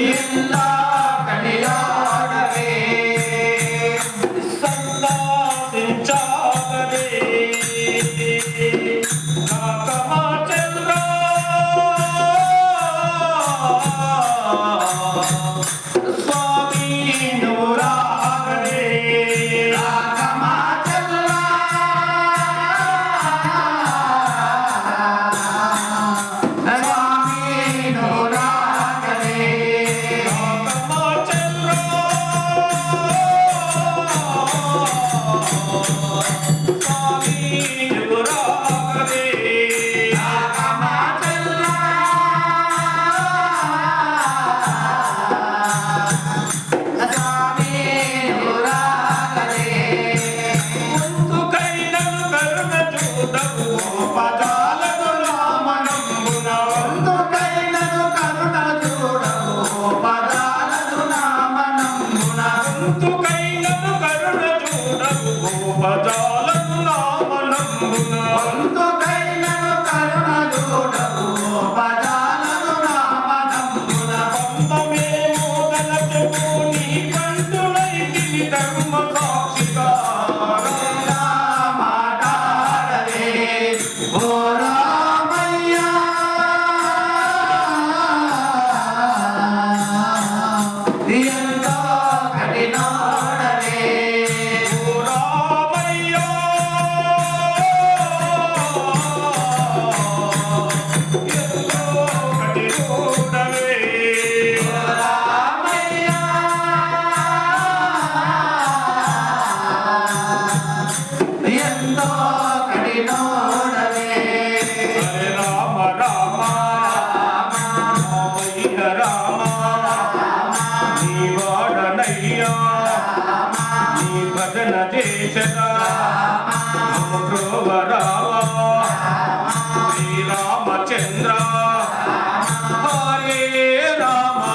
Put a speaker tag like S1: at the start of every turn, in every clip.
S1: Linda.
S2: Yeah. నీ వాడనయ్యా నీ భజన
S1: చేసరా రావా శ్రీరామచంద్ర? హరే రామా?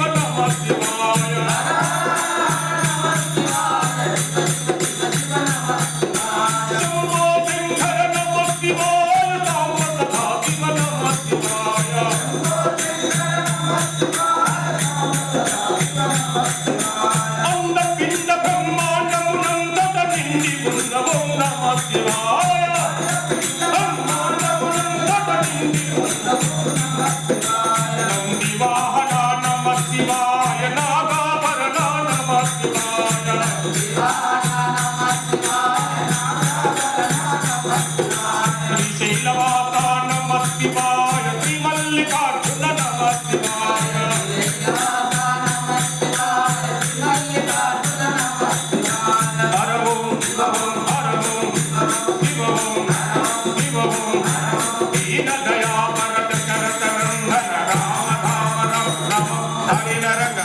S3: ஆடினரங்க